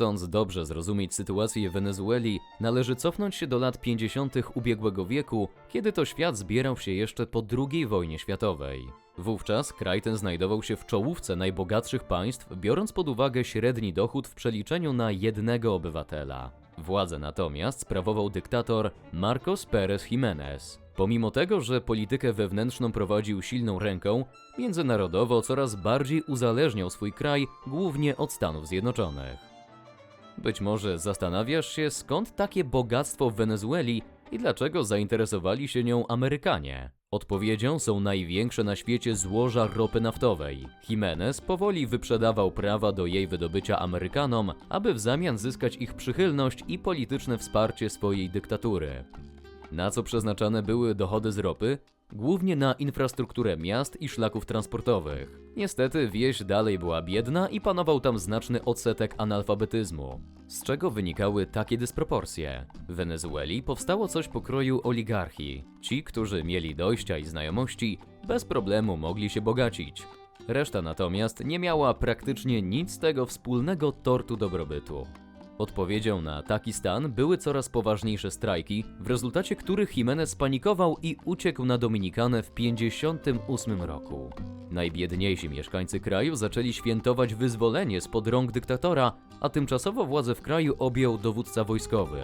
Chcąc dobrze zrozumieć sytuację Wenezueli, należy cofnąć się do lat 50. ubiegłego wieku, kiedy to świat zbierał się jeszcze po II wojnie światowej. Wówczas kraj ten znajdował się w czołówce najbogatszych państw, biorąc pod uwagę średni dochód w przeliczeniu na jednego obywatela. Władzę natomiast sprawował dyktator Marcos Pérez Jiménez. Pomimo tego, że politykę wewnętrzną prowadził silną ręką, międzynarodowo coraz bardziej uzależniał swój kraj głównie od Stanów Zjednoczonych. Być może zastanawiasz się, skąd takie bogactwo w Wenezueli i dlaczego zainteresowali się nią Amerykanie. Odpowiedzią są największe na świecie złoża ropy naftowej. Jimenez powoli wyprzedawał prawa do jej wydobycia Amerykanom, aby w zamian zyskać ich przychylność i polityczne wsparcie swojej dyktatury. Na co przeznaczane były dochody z ropy? Głównie na infrastrukturę miast i szlaków transportowych. Niestety wieś dalej była biedna i panował tam znaczny odsetek analfabetyzmu. Z czego wynikały takie dysproporcje? W Wenezueli powstało coś pokroju oligarchii. Ci, którzy mieli dojścia i znajomości, bez problemu mogli się bogacić. Reszta natomiast nie miała praktycznie nic z tego wspólnego tortu dobrobytu. Odpowiedzią na taki stan były coraz poważniejsze strajki, w rezultacie których Jimenez spanikował i uciekł na Dominikanę w 58 roku. Najbiedniejsi mieszkańcy kraju zaczęli świętować wyzwolenie spod rąk dyktatora, a tymczasowo władzę w kraju objął dowódca wojskowy.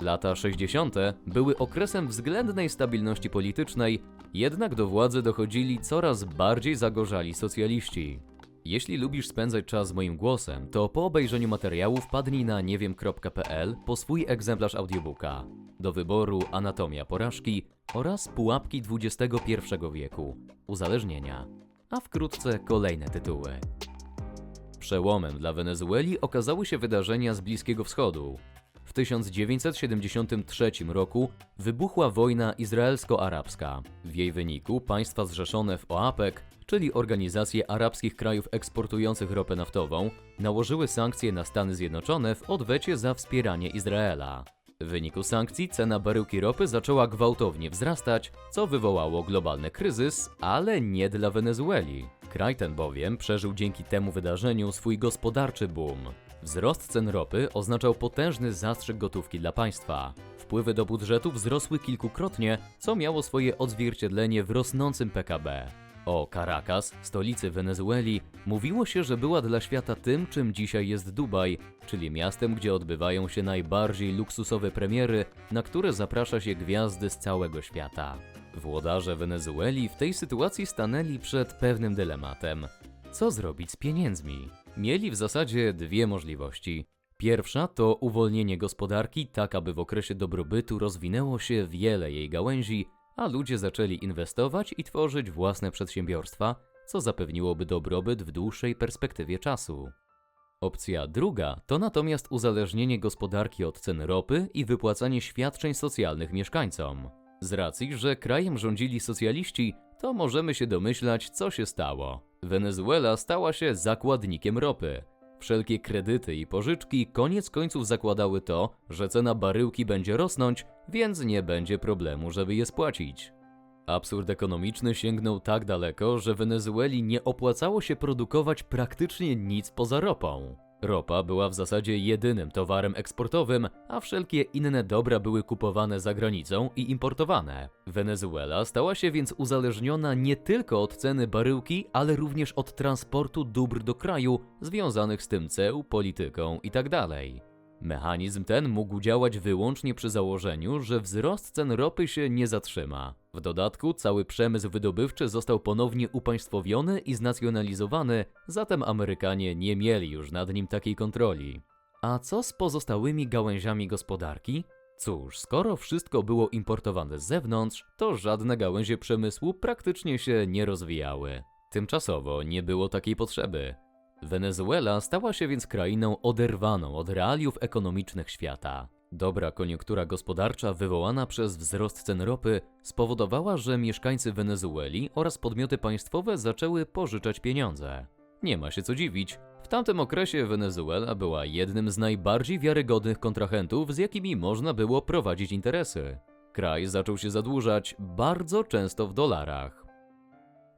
Lata 60. były okresem względnej stabilności politycznej, jednak do władzy dochodzili coraz bardziej zagorzali socjaliści. Jeśli lubisz spędzać czas z moim głosem, to po obejrzeniu materiału wpadnij na niewiem.pl po swój egzemplarz audiobooka. Do wyboru Anatomia porażki oraz Pułapki XXI wieku, uzależnienia, a wkrótce kolejne tytuły. Przełomem dla Wenezueli okazały się wydarzenia z Bliskiego Wschodu. W 1973 roku wybuchła wojna izraelsko-arabska. W jej wyniku państwa zrzeszone w OAPEC, czyli Organizację Arabskich Krajów Eksportujących Ropę Naftową, nałożyły sankcje na Stany Zjednoczone w odwecie za wspieranie Izraela. W wyniku sankcji cena baryłki ropy zaczęła gwałtownie wzrastać, co wywołało globalny kryzys, ale nie dla Wenezueli. Kraj ten bowiem przeżył dzięki temu wydarzeniu swój gospodarczy boom. Wzrost cen ropy oznaczał potężny zastrzyk gotówki dla państwa. Wpływy do budżetu wzrosły kilkukrotnie, co miało swoje odzwierciedlenie w rosnącym PKB. O Caracas, stolicy Wenezueli, mówiło się, że była dla świata tym, czym dzisiaj jest Dubaj, czyli miastem, gdzie odbywają się najbardziej luksusowe premiery, na które zaprasza się gwiazdy z całego świata. Włodarze Wenezueli w tej sytuacji stanęli przed pewnym dylematem. Co zrobić z pieniędzmi? Mieli w zasadzie dwie możliwości. Pierwsza to uwolnienie gospodarki, tak aby w okresie dobrobytu rozwinęło się wiele jej gałęzi, a ludzie zaczęli inwestować i tworzyć własne przedsiębiorstwa, co zapewniłoby dobrobyt w dłuższej perspektywie czasu. Opcja druga to natomiast uzależnienie gospodarki od cen ropy i wypłacanie świadczeń socjalnych mieszkańcom. Z racji, że krajem rządzili socjaliści, to możemy się domyślać, co się stało. Wenezuela stała się zakładnikiem ropy. Wszelkie kredyty i pożyczki koniec końców zakładały to, że cena baryłki będzie rosnąć, więc nie będzie problemu, żeby je spłacić. Absurd ekonomiczny sięgnął tak daleko, że Wenezueli nie opłacało się produkować praktycznie nic poza ropą. Ropa była w zasadzie jedynym towarem eksportowym, a wszelkie inne dobra były kupowane za granicą i importowane. Wenezuela stała się więc uzależniona nie tylko od ceny baryłki, ale również od transportu dóbr do kraju, związanych z tym ceł, polityką itd. Mechanizm ten mógł działać wyłącznie przy założeniu, że wzrost cen ropy się nie zatrzyma. W dodatku cały przemysł wydobywczy został ponownie upaństwowiony i znacjonalizowany, zatem Amerykanie nie mieli już nad nim takiej kontroli. A co z pozostałymi gałęziami gospodarki? Cóż, skoro wszystko było importowane z zewnątrz, to żadne gałęzie przemysłu praktycznie się nie rozwijały. Tymczasowo nie było takiej potrzeby. Wenezuela stała się więc krainą oderwaną od realiów ekonomicznych świata. Dobra koniunktura gospodarcza wywołana przez wzrost cen ropy spowodowała, że mieszkańcy Wenezueli oraz podmioty państwowe zaczęły pożyczać pieniądze. Nie ma się co dziwić. W tamtym okresie Wenezuela była jednym z najbardziej wiarygodnych kontrahentów, z jakimi można było prowadzić interesy. Kraj zaczął się zadłużać bardzo często w dolarach.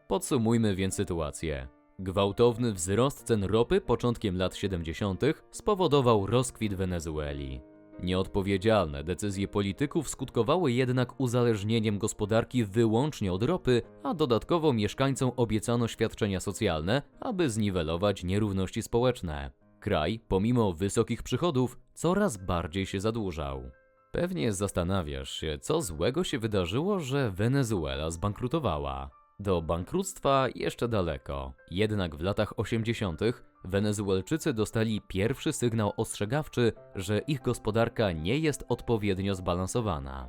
Podsumujmy więc sytuację. Gwałtowny wzrost cen ropy początkiem lat 70. spowodował rozkwit Wenezueli. Nieodpowiedzialne decyzje polityków skutkowały jednak uzależnieniem gospodarki wyłącznie od ropy, a dodatkowo mieszkańcom obiecano świadczenia socjalne, aby zniwelować nierówności społeczne. Kraj, pomimo wysokich przychodów, coraz bardziej się zadłużał. Pewnie zastanawiasz się, co złego się wydarzyło, że Wenezuela zbankrutowała. Do bankructwa jeszcze daleko. Jednak w latach 80. Wenezuelczycy dostali pierwszy sygnał ostrzegawczy, że ich gospodarka nie jest odpowiednio zbalansowana.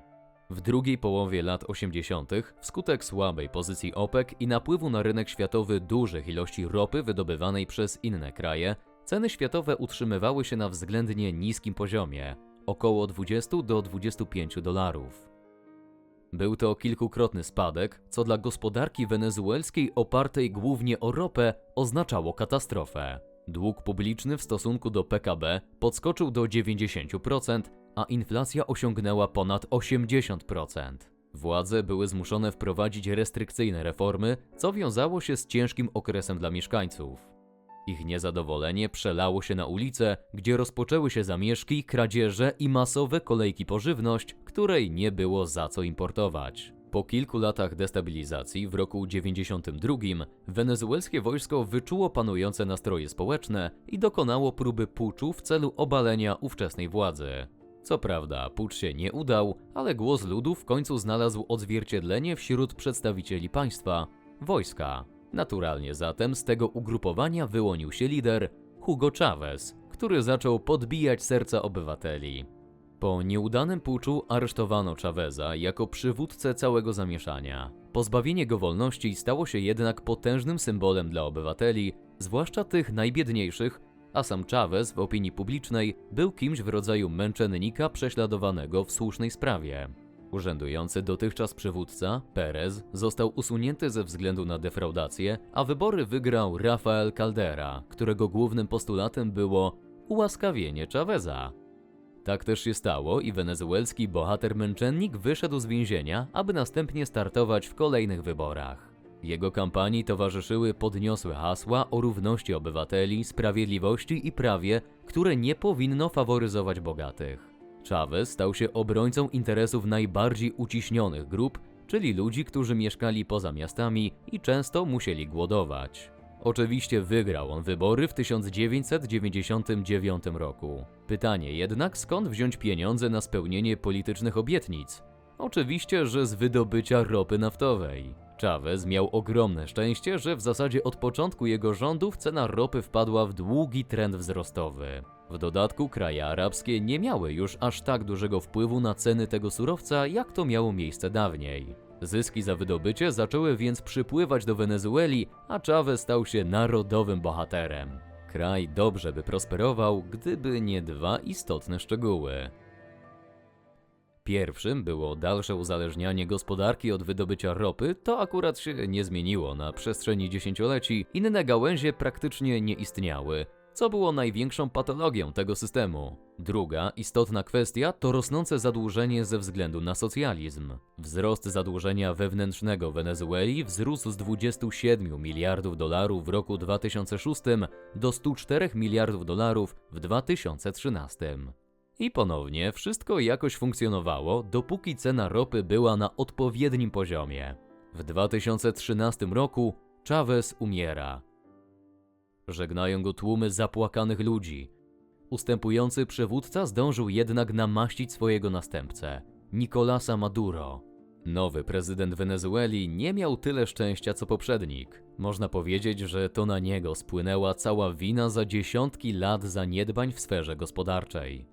W drugiej połowie lat 80. wskutek słabej pozycji OPEC i napływu na rynek światowy dużych ilości ropy wydobywanej przez inne kraje, ceny światowe utrzymywały się na względnie niskim poziomie około 20 do 25 dolarów. Był to kilkukrotny spadek, co dla gospodarki wenezuelskiej opartej głównie o ropę oznaczało katastrofę. Dług publiczny w stosunku do PKB podskoczył do 90%, a inflacja osiągnęła ponad 80%. Władze były zmuszone wprowadzić restrykcyjne reformy, co wiązało się z ciężkim okresem dla mieszkańców. Ich niezadowolenie przelało się na ulice, gdzie rozpoczęły się zamieszki, kradzieże i masowe kolejki po żywność, której nie było za co importować. Po kilku latach destabilizacji w roku 92 wenezuelskie wojsko wyczuło panujące nastroje społeczne i dokonało próby puczu w celu obalenia ówczesnej władzy. Co prawda, pucz się nie udał, ale głos ludu w końcu znalazł odzwierciedlenie wśród przedstawicieli państwa wojska. Naturalnie zatem z tego ugrupowania wyłonił się lider Hugo Chavez, który zaczął podbijać serca obywateli. Po nieudanym puczu aresztowano Chaveza jako przywódcę całego zamieszania. Pozbawienie go wolności stało się jednak potężnym symbolem dla obywateli, zwłaszcza tych najbiedniejszych, a sam Chavez w opinii publicznej był kimś w rodzaju męczennika prześladowanego w słusznej sprawie. Urzędujący dotychczas przywódca, Perez, został usunięty ze względu na defraudację, a wybory wygrał Rafael Caldera, którego głównym postulatem było ułaskawienie Chaveza. Tak też się stało i wenezuelski bohater-męczennik wyszedł z więzienia, aby następnie startować w kolejnych wyborach. Jego kampanii towarzyszyły podniosłe hasła o równości obywateli, sprawiedliwości i prawie, które nie powinno faworyzować bogatych. Chavez stał się obrońcą interesów najbardziej uciśnionych grup, czyli ludzi, którzy mieszkali poza miastami i często musieli głodować. Oczywiście wygrał on wybory w 1999 roku. Pytanie jednak, skąd wziąć pieniądze na spełnienie politycznych obietnic? Oczywiście, że z wydobycia ropy naftowej. Chavez miał ogromne szczęście, że w zasadzie od początku jego rządów cena ropy wpadła w długi trend wzrostowy. W dodatku kraje arabskie nie miały już aż tak dużego wpływu na ceny tego surowca, jak to miało miejsce dawniej. Zyski za wydobycie zaczęły więc przypływać do Wenezueli, a Chavez stał się narodowym bohaterem. Kraj dobrze by prosperował, gdyby nie dwa istotne szczegóły. Pierwszym było dalsze uzależnianie gospodarki od wydobycia ropy, to akurat się nie zmieniło na przestrzeni dziesięcioleci, inne gałęzie praktycznie nie istniały, co było największą patologią tego systemu. Druga istotna kwestia to rosnące zadłużenie ze względu na socjalizm. Wzrost zadłużenia wewnętrznego Wenezueli wzrósł z 27 miliardów dolarów w roku 2006 do 104 miliardów dolarów w 2013. I ponownie wszystko jakoś funkcjonowało, dopóki cena ropy była na odpowiednim poziomie. W 2013 roku Chavez umiera. Żegnają go tłumy zapłakanych ludzi. Ustępujący przywódca zdążył jednak namaścić swojego następcę, Nicolasa Maduro. Nowy prezydent Wenezueli nie miał tyle szczęścia co poprzednik. Można powiedzieć, że to na niego spłynęła cała wina za dziesiątki lat zaniedbań w sferze gospodarczej.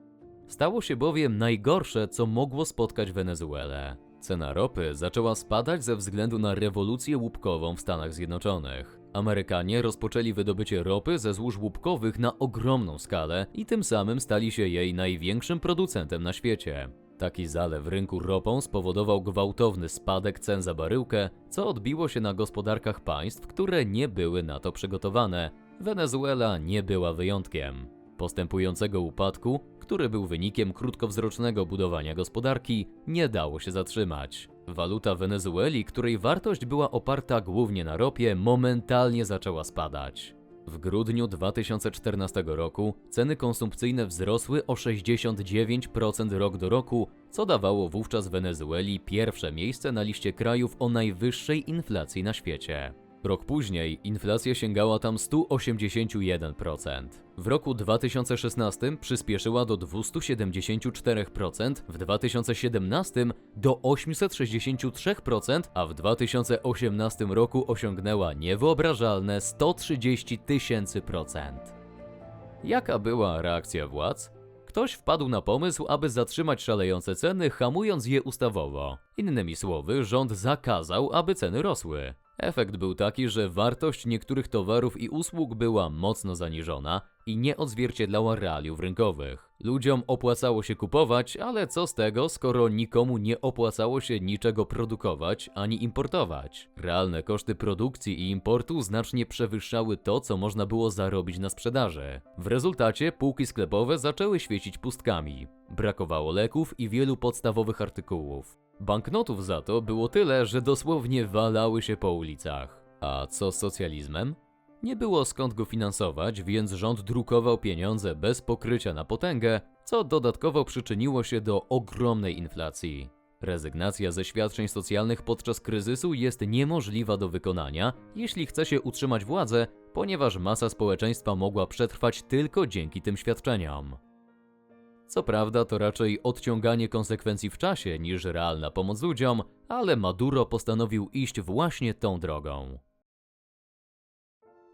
Stało się bowiem najgorsze, co mogło spotkać Wenezuelę. Cena ropy zaczęła spadać ze względu na rewolucję łupkową w Stanach Zjednoczonych. Amerykanie rozpoczęli wydobycie ropy ze złóż łupkowych na ogromną skalę i tym samym stali się jej największym producentem na świecie. Taki zalew rynku ropą spowodował gwałtowny spadek cen za baryłkę, co odbiło się na gospodarkach państw, które nie były na to przygotowane. Wenezuela nie była wyjątkiem. Postępującego upadku, który był wynikiem krótkowzrocznego budowania gospodarki, nie dało się zatrzymać. Waluta Wenezueli, której wartość była oparta głównie na ropie, momentalnie zaczęła spadać. W grudniu 2014 roku ceny konsumpcyjne wzrosły o 69% rok do roku, co dawało wówczas Wenezueli pierwsze miejsce na liście krajów o najwyższej inflacji na świecie. Rok później inflacja sięgała tam 181%. W roku 2016 przyspieszyła do 274%, w 2017 do 863%, a w 2018 roku osiągnęła niewyobrażalne 130 tysięcy procent. Jaka była reakcja władz? Ktoś wpadł na pomysł, aby zatrzymać szalejące ceny, hamując je ustawowo. Innymi słowy, rząd zakazał, aby ceny rosły. Efekt był taki, że wartość niektórych towarów i usług była mocno zaniżona i nie odzwierciedlała realiów rynkowych. Ludziom opłacało się kupować, ale co z tego, skoro nikomu nie opłacało się niczego produkować ani importować? Realne koszty produkcji i importu znacznie przewyższały to, co można było zarobić na sprzedaży. W rezultacie półki sklepowe zaczęły świecić pustkami. Brakowało leków i wielu podstawowych artykułów. Banknotów za to było tyle, że dosłownie walały się po ulicach. A co z socjalizmem? Nie było skąd go finansować, więc rząd drukował pieniądze bez pokrycia na potęgę, co dodatkowo przyczyniło się do ogromnej inflacji. Rezygnacja ze świadczeń socjalnych podczas kryzysu jest niemożliwa do wykonania, jeśli chce się utrzymać władzę, ponieważ masa społeczeństwa mogła przetrwać tylko dzięki tym świadczeniom. Co prawda to raczej odciąganie konsekwencji w czasie niż realna pomoc ludziom, ale Maduro postanowił iść właśnie tą drogą.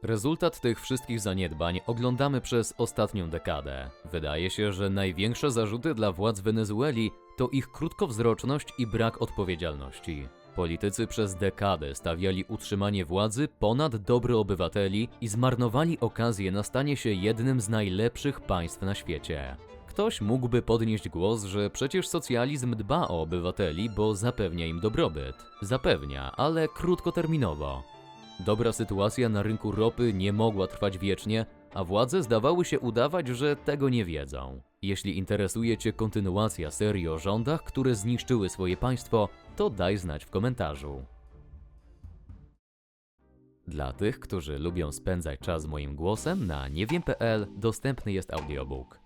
Rezultat tych wszystkich zaniedbań oglądamy przez ostatnią dekadę. Wydaje się, że największe zarzuty dla władz Wenezueli to ich krótkowzroczność i brak odpowiedzialności. Politycy przez dekadę stawiali utrzymanie władzy ponad dobro obywateli i zmarnowali okazję na stanie się jednym z najlepszych państw na świecie. Ktoś mógłby podnieść głos, że przecież socjalizm dba o obywateli, bo zapewnia im dobrobyt. Zapewnia, ale krótkoterminowo. Dobra sytuacja na rynku ropy nie mogła trwać wiecznie, a władze zdawały się udawać, że tego nie wiedzą. Jeśli interesuje Cię kontynuacja serii o rządach, które zniszczyły swoje państwo, to daj znać w komentarzu. Dla tych, którzy lubią spędzać czas moim głosem, na niewiem.pl dostępny jest audiobook.